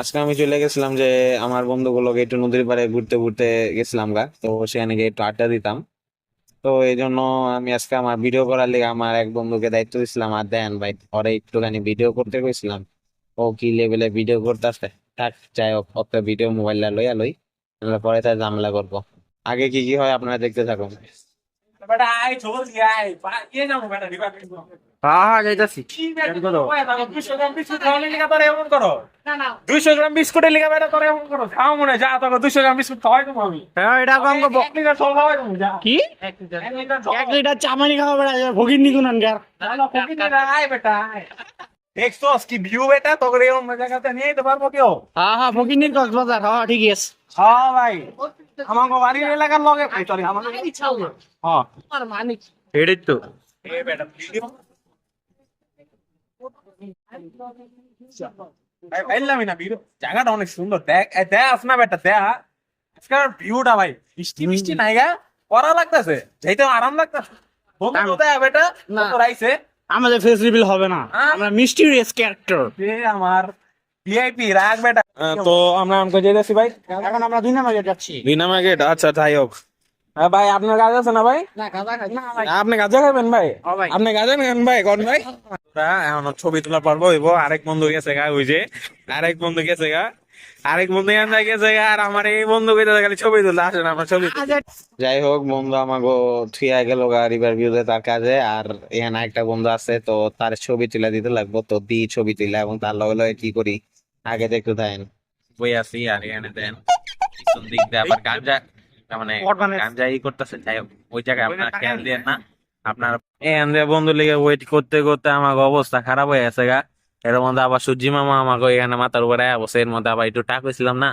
আজকে আমি চলে গেছিলাম যে আমার বন্ধুগুলোকে একটু নদীর পাড়ে ঘুরতে ঘুরতে গেছিলাম গা। তো সেখানে গিয়ে একটু আড্ডা দিতাম। তো এই জন্য আমি আজকে আমার ভিডিও করার লিগে আমার এক বন্ধুকে দায়িত্ব দিছিলাম। আর দেন ভাই ওরে একটুখানি ভিডিও করতে গেছিলাম। ও কি লেভেলে ভিডিও করতেছে? থাক, যাই হোক ওকে ভিডিও মোবাইলটা লইয়া লই। পরে তার ঝামেলা করব। আগে কি কি হয় আপনারা দেখতে থাকুন। বেটা বা ইয়ে যাব বেটা হ্যাঁ হ্যাঁ যাইতাছি। বেটা দুইশো গ্রাম বিস্কুটের লিখা বেটা তোর এমন করো। খাও মনে যা তোকে গ্রাম বিস্কুট খাওয়াই দেবো আমি। হ্যাঁ এটা কম করব। এক লিটার জল খাওয়াই দেবো যা। কি? এক লিটার জল এক লিটার চামানি খাওয়া বেড়া ভগির নিগুন আনগার না, আয় বেটা আয়। দেখছোস কি ভিউ বেটা তোকে এরকম জায়গাতে নিয়ে যেতে পারব কেউ হ্যাঁ হ্যাঁ ভগির নির কক্সবাজার হ্যাঁ ঠিকই আছে হ্যাঁ ভাই আমাকে বাড়ির এলাকার লগে ভাই সরি আমাকে হ্যাঁ এটাই তো এ বেটা ভিডিও ভাই পাইলামই না ভিডিও জায়গাটা অনেক সুন্দর দেখ এ, দেখ আস না বেটা দেখ আজকাল ভিউটা ভাই বৃষ্টি বৃষ্টি নাই গা করা লাগতেছে যাইতে আরাম লাগতেছে বন্ধু দেখ বেটা না। তোর আইছে আমাদের ফেস রিভিল হবে না। হ্যাঁ? আমরা মিস্টিরিয়াস ক্যারেক্টার এ আমার ভিআইপি রাগ বেটা। তো আমরা আমকে আমাকে দেখি ভাই? এখন আমরা দুই নাম্বার গেট যাচ্ছি। দুই নাম্বার গেট আচ্ছা যাই হোক। হ্যাঁ ভাই আপনার কাজ আছে না ভাই? না গাজা খাই। না আপনি গাজা খাবেন ভাই? ও ভাই। আপনি গাজা নেন ভাই কোন ভাই? এখন ছবি তোলা পারব হইব। আরেক বন্ধু গেছে গা ওই যে। আরেক বন্ধু গেছে গা। আরেক বন্ধু এখান গেছে গা আর আমার এই বন্ধু গেছে খালি ছবি তুলতে আসেন আপনার ছবি যাই হোক বন্ধু আমাকে থুইয়া গেল গা রিভার ভিউতে তার কাজে আর এখানে একটা বন্ধু আছে তো তার ছবি তুলে দিতে লাগবো তো দি ছবি তুলে এবং তার লগে লগে কি করি আগে দেখতে থাকেন বই আছি আর এখানে দেন। দিক দিয়ে আবার গাঞ্জা মানে. গাঞ্জা ই করতেছে যাই হোক ওই জায়গায় আপনার খেয়াল দেন না। আপনার এখান বন্ধু লেগে ওয়েট করতে করতে আমার অবস্থা খারাপ হয়ে গেছে গা। এর মধ্যে আবার সূর্যি মামা আমাকে এখানে মাথার উপরে বসে এর মধ্যে আবার একটু টাক হয়েছিলাম না।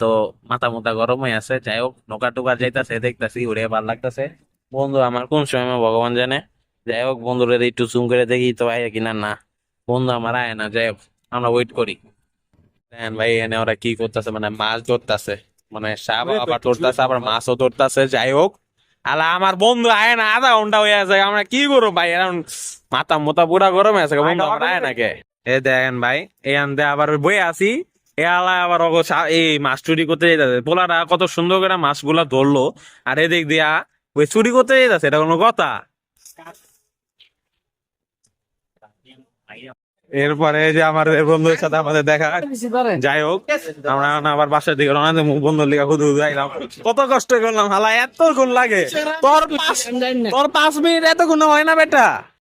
তো মাথা মুথা গরম হয়ে আছে যাই হোক নৌকা টুকা যাইতাছে দেখতাছি উড়ে ভালো লাগতাছে। বন্ধু আমার কোন সময় ভগবান জানে? যাই হোক বন্ধুরা একটু চুম করে দেখি তো আয় কিনা না। বন্ধু আমার আয় না যাই হোক আমরা ওয়েট করি। দেখেন ভাই এনে ওরা কি করতেছে মানে মাছ ধরতেছে। মানে সাপ আবার ধরতেছে আবার মাছও ধরতেছে যাই হোক। আলা আমার বন্ধু আয় না আধা ঘণ্টা হয়ে আছে আমরা কি করব ভাই? এখন মাথা মোতা পুরা গরম আছে বন্ধু আমার আয় নাকে? এ দেখেন ভাই এই আনতে আবার বই আসি এ আলা আবার এই মাছ চুরি করতে যেতেছে পোলারা কত সুন্দর করে মাছগুলা ধরলো আর এদিক দিয়া ওই চুরি করতে যেতেছে এটা কোনো কথা? এরপরে যে আমার বন্ধুদের সাথে আমাদের দেখা যাই হোক আমরা আবার বাসার দিকে রওনা দেবো বন্ধুর লিগা খুদু যাইলাম কত কষ্ট করলাম হালা এত গুণ লাগে। তোর পাঁচ তোর পাঁচ মিনিট এত গুণ হয় না বেটা।